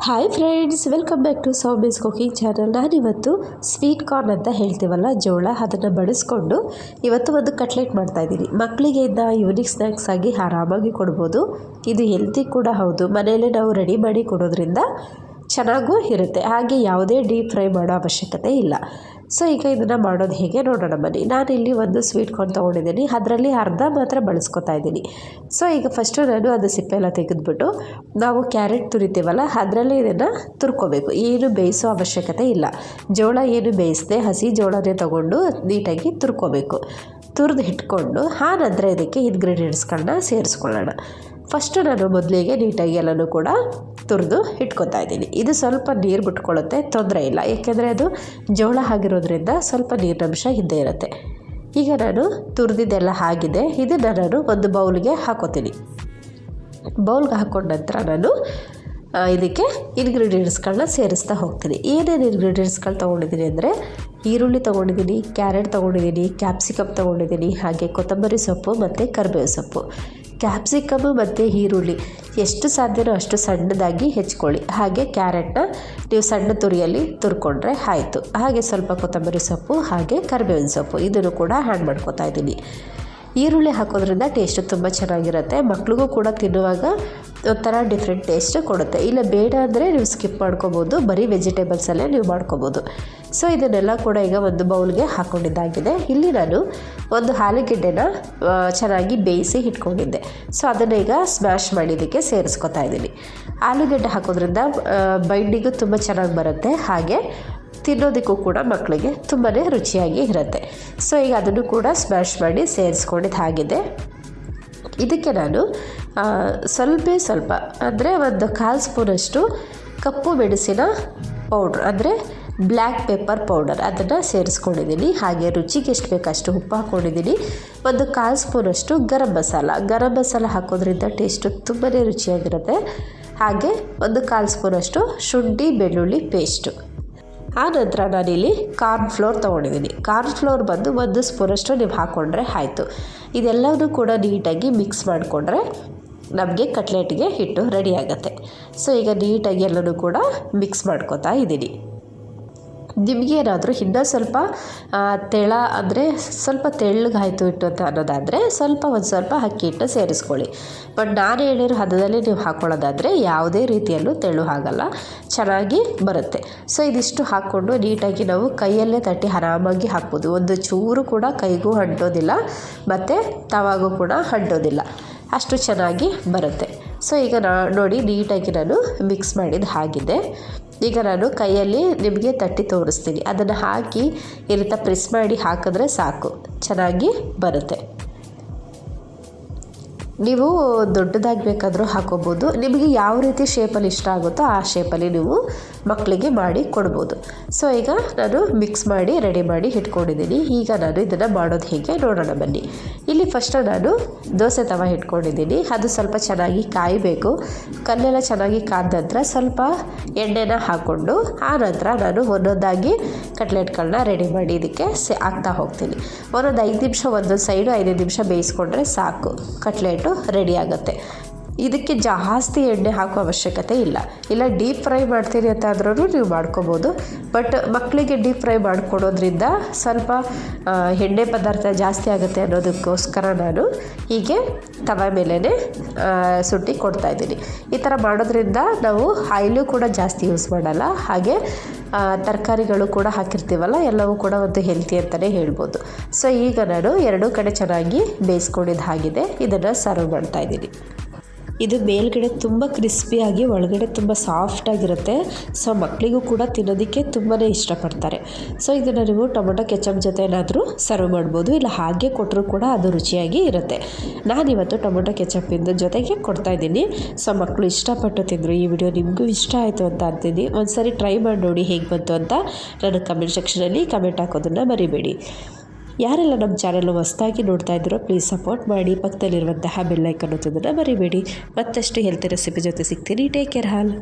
Hi friends welcome back to Soumi's cooking channel ನಾನಿವತ್ತು sweet corn ಅಂತ ಹೇಳ್ತೀವಲ್ಲ, ಜೋಳ, ಅದನ್ನು ಬಳಸ್ಕೊಂಡು ಇವತ್ತು ಒಂದು ಕಟ್ಲೆಟ್ ಮಾಡ್ತಾಯಿದ್ದೀನಿ ಮಕ್ಕಳಿಗೆ ಇದ್ದ ಯೂನಿಕ್ ಸ್ನ್ಯಾಕ್ಸ್ ಆಗಿ ಆರಾಮಾಗಿ ಕೊಡ್ಬೋದು. ಇದು ಹೆಲ್ತಿ ಕೂಡ ಹೌದು. ಮನೆಯಲ್ಲೇ ನಾವು ರೆಡಿ ಮಾಡಿ ಕೊಡೋದ್ರಿಂದ ಚೆನ್ನಾಗೂ ಇರುತ್ತೆ. ಹಾಗೆ ಯಾವುದೇ ಡೀಪ್ ಫ್ರೈ ಮಾಡೋ ಅವಶ್ಯಕತೆ ಇಲ್ಲ. ಸೊ, ಈಗ ಇದನ್ನು ಮಾಡೋದು ಹೇಗೆ ನೋಡೋಣ ಬನ್ನಿ. ನಾನಿಲ್ಲಿ ಒಂದು ಸ್ವೀಟ್ ಕಾರ್ನ್ ತೊಗೊಂಡಿದ್ದೀನಿ. ಅದರಲ್ಲಿ ಅರ್ಧ ಮಾತ್ರ ಬಳಸ್ಕೊತಾ ಇದ್ದೀನಿ. ಸೊ, ಈಗ ಫಸ್ಟು ನಾನು ಅದು ಸಿಪ್ಪೆ ಎಲ್ಲ ತೆಗೆದುಬಿಟ್ಟು ನಾವು ಕ್ಯಾರೆಟ್ ತುರಿತೀವಲ್ಲ, ಅದರಲ್ಲಿ ಇದನ್ನು ತುರ್ಕೋಬೇಕು. ಏನು ಬೇಯಿಸೋ ಅವಶ್ಯಕತೆ ಇಲ್ಲ. ಜೋಳ ಏನು ಬೇಯಿಸದೆ ಹಸಿ ಜೋಳನೇ ತೊಗೊಂಡು ನೀಟಾಗಿ ತುರ್ಕೋಬೇಕು. ತುರಿದು ಇಟ್ಕೊಂಡು ಆ ನಂತರ ಇದಕ್ಕೆ ಇನ್ಗ್ರೀಡಿಯೆಂಟ್ಸ್ಗಳನ್ನ ಸೇರಿಸ್ಕೊಳ್ಳೋಣ. ಫಸ್ಟು ನಾನು ಮೊದಲಿಗೆ ನೀಟಾಗಿ ಎಲ್ಲನೂ ಕೂಡ ತುರಿದು ಇಟ್ಕೊತಾ ಇದ್ದೀನಿ. ಇದು ಸ್ವಲ್ಪ ನೀರು ಬಿಟ್ಕೊಳ್ಳುತ್ತೆ, ತೊಂದರೆ ಇಲ್ಲ. ಏಕೆಂದರೆ ಅದು ಜೋಳ ಆಗಿರೋದ್ರಿಂದ ಸ್ವಲ್ಪ ನೀರಿನಂಶ ಇದ್ದೇ ಇರುತ್ತೆ. ಈಗ ನಾನು ತುರಿದಿದ್ದೆಲ್ಲ ಆಗಿದೆ. ಇದನ್ನು ನಾನು ಒಂದು ಬೌಲ್ಗೆ ಹಾಕೋತೀನಿ. ಬೌಲ್ಗೆ ಹಾಕೊಂಡ ನಂತರ ನಾನು ಇದಕ್ಕೆ ಇಂಗ್ರೀಡಿಯೆಂಟ್ಸ್ಗಳನ್ನ ಸೇರಿಸ್ತಾ ಹೋಗ್ತೀನಿ. ಏನೇನು ಇಂಗ್ರೀಡಿಯೆಂಟ್ಸ್ಗಳು ತೊಗೊಂಡಿದ್ದೀನಿ ಅಂದರೆ, ಈರುಳ್ಳಿ ತೊಗೊಂಡಿದ್ದೀನಿ, ಕ್ಯಾರೆಟ್ ತೊಗೊಂಡಿದ್ದೀನಿ, ಕ್ಯಾಪ್ಸಿಕಮ್ ತೊಗೊಂಡಿದ್ದೀನಿ, ಹಾಗೆ ಕೊತ್ತಂಬರಿ ಸೊಪ್ಪು ಮತ್ತು ಕರಿಬೇವು ಸೊಪ್ಪು. ಕ್ಯಾಪ್ಸಿಕಮ್ ಮತ್ತು ಈರುಳ್ಳಿ. ಎಷ್ಟು ಸಾಧ್ಯನೋ ಅಷ್ಟು ಸಣ್ಣದಾಗಿ ಹೆಚ್ಕೊಳ್ಳಿ. ಹಾಗೆ ಕ್ಯಾರೆಟ್ನ ನೀವು ಸಣ್ಣ ತುರಿಯಲ್ಲಿ ತುರ್ಕೊಂಡ್ರೆ ಆಯಿತು. ಹಾಗೆ ಸ್ವಲ್ಪ ಕೊತ್ತಂಬರಿ ಸೊಪ್ಪು ಹಾಗೆ ಕರಿಬೇವಿನ ಸೊಪ್ಪು. ಇದನ್ನು ಕೂಡ ಹ್ಯಾಂಡ್ ಮಾಡ್ಕೊತಾ ಇದ್ದೀನಿ. ಈರುಳ್ಳಿ ಹಾಕೋದ್ರಿಂದ ಟೇಸ್ಟ್ ತುಂಬ ಚೆನ್ನಾಗಿರುತ್ತೆ. ಮಕ್ಳಿಗೂ ಕೂಡ ತಿನ್ನುವಾಗ ಒಂಥರ ಡಿಫ್ರೆಂಟ್ ಟೇಸ್ಟ್ ಕೊಡುತ್ತೆ. ಇಲ್ಲ ಬೇಡ ಅಂದರೆ ನೀವು ಸ್ಕಿಪ್ ಮಾಡ್ಕೋಬೋದು. ಬರೀ ವೆಜಿಟೇಬಲ್ಸಲ್ಲೇ ನೀವು ಮಾಡ್ಕೋಬೋದು. ಸೊ ಇದನ್ನೆಲ್ಲ ಕೂಡ ಈಗ ಒಂದು ಬೌಲ್ಗೆ ಹಾಕ್ಕೊಂಡಿದ್ದಾಗಿದೆ ಇಲ್ಲಿ ನಾನು ಒಂದು ಆಲೂಗೆಡ್ಡೆನ ಚೆನ್ನಾಗಿ ಬೇಯಿಸಿ ಇಟ್ಕೊಂಡಿದ್ದೆ ಸೊ ಅದನ್ನು ಈಗ ಸ್ಮ್ಯಾಶ್ ಮಾಡಿದ್ದಕ್ಕೆ ಸೇರಿಸ್ಕೊತಾ ಇದ್ದೀನಿ. ಆಲೂಗೆಡ್ಡೆ ಹಾಕೋದ್ರಿಂದ ಬೈಂಡಿಗೂ ತುಂಬ ಚೆನ್ನಾಗಿ ಬರುತ್ತೆ. ಹಾಗೆ ತಿನ್ನೋದಕ್ಕೂ ಕೂಡ ಮಕ್ಕಳಿಗೆ ತುಂಬಾ ರುಚಿಯಾಗಿ ಇರುತ್ತೆ. ಸೊ ಈಗ ಅದನ್ನು ಕೂಡ ಸ್ಮ್ಯಾಶ್ ಮಾಡಿ ಸೇರಿಸ್ಕೊಂಡಿದ್ದು ಹಾಗಿದೆ. ಇದಕ್ಕೆ ನಾನು ಸ್ವಲ್ಪ ಸ್ವಲ್ಪ, ಅಂದರೆ ಒಂದು ಕಾಲು ಸ್ಪೂನಷ್ಟು ಕಪ್ಪು ಮೆಣಸಿನ ಪೌಡ್ರ್ ಅಂದರೆ ಬ್ಲ್ಯಾಕ್ ಪೆಪ್ಪರ್ ಪೌಡರ್ ಅದನ್ನು ಸೇರಿಸ್ಕೊಂಡಿದ್ದೀನಿ. ಹಾಗೆ ರುಚಿಗೆ ಎಷ್ಟು ಬೇಕಷ್ಟು ಉಪ್ಪು ಹಾಕ್ಕೊಂಡಿದ್ದೀನಿ ಒಂದು ಕಾಲು ಸ್ಪೂನಷ್ಟು ಗರಂ ಮಸಾಲ. ಗರಂ ಮಸಾಲ ಹಾಕೋದ್ರಿಂದ ಟೇಸ್ಟು ತುಂಬಾ ರುಚಿಯಾಗಿರುತ್ತೆ. ಹಾಗೆ ಒಂದು ಕಾಲು ಸ್ಪೂನಷ್ಟು ಶುಂಠಿ ಬೆಳ್ಳುಳ್ಳಿ ಪೇಸ್ಟು ಆ ನಂತರ ನಾನಿಲ್ಲಿ ಕಾರ್ನ್ ಫ್ಲೋರ್ ತೊಗೊಂಡಿದ್ದೀನಿ. ಕಾರ್ನ್ ಫ್ಲೋರ್ ಬಂದು ಒಂದು ಸ್ಪೂನಷ್ಟು ನೀವು ಹಾಕ್ಕೊಂಡ್ರೆ ಆಯಿತು. ಇದೆಲ್ಲವೂ ಕೂಡ ನೀಟಾಗಿ ಮಿಕ್ಸ್ ಮಾಡಿಕೊಂಡ್ರೆ ನಮಗೆ ಕಟ್ಲೆಟ್ಗೆ ಹಿಟ್ಟು ರೆಡಿ ಆಗುತ್ತೆ. ಸೊ ಈಗ ನೀಟಾಗಿ ಎಲ್ಲನೂ ಕೂಡ ಮಿಕ್ಸ್ ಮಾಡ್ಕೋತಾ ಇದ್ದೀನಿ. ನಿಮಗೇನಾದರೂ ಇನ್ನೂ ಸ್ವಲ್ಪ ತೆಳ ಅಂದರೆ ಸ್ವಲ್ಪ ತೆಳ್ಳಗಾಯಿತು ಹಿಟ್ಟು ಅಂತ ಅನ್ನೋದಾದರೆ ಸ್ವಲ್ಪ ಒಂದು ಸ್ವಲ್ಪ ಅಕ್ಕಿ ಹಿಟ್ಟು ಸೇರಿಸ್ಕೊಳ್ಳಿ. ಬಟ್ ನಾನು ಹೇಳಿರೋ ಹದದಲ್ಲಿ ನೀವು ಹಾಕ್ಕೊಳ್ಳೋದಾದರೆ ಯಾವುದೇ ರೀತಿಯಲ್ಲೂ ತೆಳು ಆಗಲ್ಲ ಚೆನ್ನಾಗಿ ಬರುತ್ತೆ. ಸೊ ಇದಿಷ್ಟು ಹಾಕ್ಕೊಂಡು ನೀಟಾಗಿ ನಾವು ಕೈಯಲ್ಲೇ ತಟ್ಟಿ ಆರಾಮಾಗಿ ಹಾಕ್ಬೋದು. ಒಂದು ಚೂರು ಕೂಡ ಕೈಗೂ ಅಂಟೋದಿಲ್ಲ, ಮತ್ತು ತವಾಗೂ ಕೂಡ ಅಂಟೋದಿಲ್ಲ. ಅಷ್ಟು ಚೆನ್ನಾಗಿ ಬರುತ್ತೆ. ಸೊ ಈಗ ನಾ ನೋಡಿ ನೀಟಾಗಿ ನಾನು ಮಿಕ್ಸ್ ಮಾಡಿದ ಹಾಗಿದೆ. ಈಗ ನಾನು ಕೈಯಲ್ಲಿ ನಿಮಗೆ ತಟ್ಟಿ ತೋರಿಸ್ತೀನಿ. ಅದನ್ನು ಹಾಕಿ ಈ ರೀತಿ ಪ್ರೆಸ್ ಮಾಡಿ ಹಾಕಿದ್ರೆ ಸಾಕು. ಚೆನ್ನಾಗಿ ಬರುತ್ತೆ. ನೀವು ದೊಡ್ಡದಾಗಿ ಬೇಕಾದರೂ ಹಾಕೋಬೋದು. ನಿಮಗೆ ಯಾವ ರೀತಿ ಶೇಪಲ್ಲಿ ಇಷ್ಟ ಆಗುತ್ತೋ ಆ ಶೇಪಲ್ಲಿ ನೀವು ಮಕ್ಕಳಿಗೆ ಮಾಡಿ ಕೊಡ್ಬೋದು. ಸೊ ಈಗ ನಾನು ಮಿಕ್ಸ್ ಮಾಡಿ ರೆಡಿ ಮಾಡಿ ಇಟ್ಕೊಂಡಿದ್ದೀನಿ. ಈಗ ನಾನು ಇದನ್ನು ಮಾಡೋದು ಹೇಗೆ ನೋಡೋಣ ಬನ್ನಿ. ಇಲ್ಲಿ ಫಸ್ಟ್ ನಾನು ದೋಸೆ ತವ ಇಟ್ಕೊಂಡಿದ್ದೀನಿ. ಅದು ಸ್ವಲ್ಪ ಚೆನ್ನಾಗಿ ಕಾಯಬೇಕು. ಕಲ್ಲೆಲ್ಲ ಚೆನ್ನಾಗಿ ಕಾದ ನಂತರ ಸ್ವಲ್ಪ ಎಣ್ಣೆನ ಹಾಕ್ಕೊಂಡು ಆ ನಂತರ ನಾನು ಒಂದೊಂದಾಗಿ ಕಟ್ಲೆಟ್ಗಳನ್ನ ರೆಡಿ ಮಾಡಿ ಇದಕ್ಕೆ ಹಾಕ್ತಾ ಹೋಗ್ತೀನಿ. ಒಂದೊಂದು ಐದು ನಿಮಿಷ, ಒಂದೊಂದು ಸೈಡು ಐದು ನಿಮಿಷ ಬೇಯಿಸ್ಕೊಂಡ್ರೆ ಸಾಕು. ಕಟ್ಲೆಟು ರೆಡಿ ಆಗುತ್ತೆ. ಇದಕ್ಕೆ ಜಾಸ್ತಿ ಎಣ್ಣೆ ಹಾಕೋ ಅವಶ್ಯಕತೆ ಇಲ್ಲ. ಇಲ್ಲ ಡೀಪ್ ಫ್ರೈ ಮಾಡ್ತೀರಿ ಅಂತ ಆದ್ರೂ ನೀವು ಮಾಡ್ಕೋಬೋದು. ಬಟ್ ಮಕ್ಕಳಿಗೆ ಡೀಪ್ ಫ್ರೈ ಮಾಡಿಕೊಡೋದ್ರಿಂದ ಸ್ವಲ್ಪ ಎಣ್ಣೆ ಪದಾರ್ಥ ಜಾಸ್ತಿ ಆಗುತ್ತೆ ಅನ್ನೋದಕ್ಕೋಸ್ಕರ ನಾನು ಹೀಗೆ ತವ ಮೇಲೇ ಸುಟ್ಟಿ ಕೊಡ್ತಾಯಿದ್ದೀನಿ ಈ ಥರ ಮಾಡೋದ್ರಿಂದ ನಾವು ಆಯಿಲು ಕೂಡ ಜಾಸ್ತಿ ಯೂಸ್ ಮಾಡಲ್ಲ. ಹಾಗೆ ತರಕಾರಿಗಳು ಕೂಡ ಹಾಕಿರ್ತೀವಲ್ಲ, ಎಲ್ಲವೂ ಕೂಡ ಒಂದು ಹೆಲ್ತಿ ಅಂತಲೇ ಹೇಳ್ಬೋದು. ಸೊ ಈಗ ನಾನು ಎರಡೂ ಕಡೆ ಚೆನ್ನಾಗಿ ಬೇಯಿಸ್ಕೊಂಡಿದ್ದಾಗಿದೆ ಇದನ್ನು ಸರ್ವ್ ಮಾಡ್ತಾಯಿದ್ದೀನಿ ಇದು ಮೇಲ್ಗಡೆ ತುಂಬ ಕ್ರಿಸ್ಪಿಯಾಗಿ ಒಳಗಡೆ ತುಂಬ ಸಾಫ್ಟಾಗಿರುತ್ತೆ ಸೊ ಮಕ್ಕಳಿಗೂ ಕೂಡ ತಿನ್ನೋದಕ್ಕೆ ತುಂಬಾ ಇಷ್ಟಪಡ್ತಾರೆ. ಸೊ ಇದನ್ನು ನೀವು ಟೊಮೊಟೊ, ಕೆಚಪ್ ಜೊತೆ ಏನಾದರೂ ಸರ್ವ್ ಮಾಡ್ಬೋದು. ಇಲ್ಲ ಹಾಗೆ ಕೊಟ್ಟರು ಕೂಡ ಅದು ರುಚಿಯಾಗಿ ಇರುತ್ತೆ. ನಾನಿವತ್ತು ಟೊಮೊಟೊ, ಕೆಚಪ್ಪಿಂದ ಜೊತೆಗೆ ಕೊಡ್ತಾ ಇದ್ದೀನಿ. ಸೊ ಮಕ್ಕಳು ಇಷ್ಟಪಟ್ಟು ತಿಂದರು. ಈ ವಿಡಿಯೋ ನಿಮಗೂ ಇಷ್ಟ ಆಯಿತು ಅಂತ ಅಂತೀನಿ. ಒಂದು ಸರಿ ಟ್ರೈ ಮಾಡಿ ನೋಡಿ ಹೇಗೆ ಬಂತು ಅಂತ ನಾನು ಕಮೆಂಟ್ ಸೆಕ್ಷನಲ್ಲಿ ಕಮೆಂಟ್ ಹಾಕೋದನ್ನು ಮರಿಬೇಡಿ. ಯಾರೆಲ್ಲ ನಮ್ಮ ಚಾನಲ್ ಹೊಸ್ದಾಗಿ ನೋಡ್ತಾ ಇದ್ದೀರೋ ಪ್ಲೀಸ್ ಸಪೋರ್ಟ್ ಮಾಡಿ, ಪಕ್ಕದಲ್ಲಿರುವಂತಹ ಬೆಲ್ಲೈಕನ್ ಒತ್ತೋದನ್ನು ಮರಿಬೇಡಿ. ಮತ್ತಷ್ಟು ಹೆಲ್ತ್ ರೆಸಿಪಿ ಜೊತೆ ಸಿಗ್ತೀನಿ. ಟೇಕ್ ಕೇರ್ ಹಾಲ್.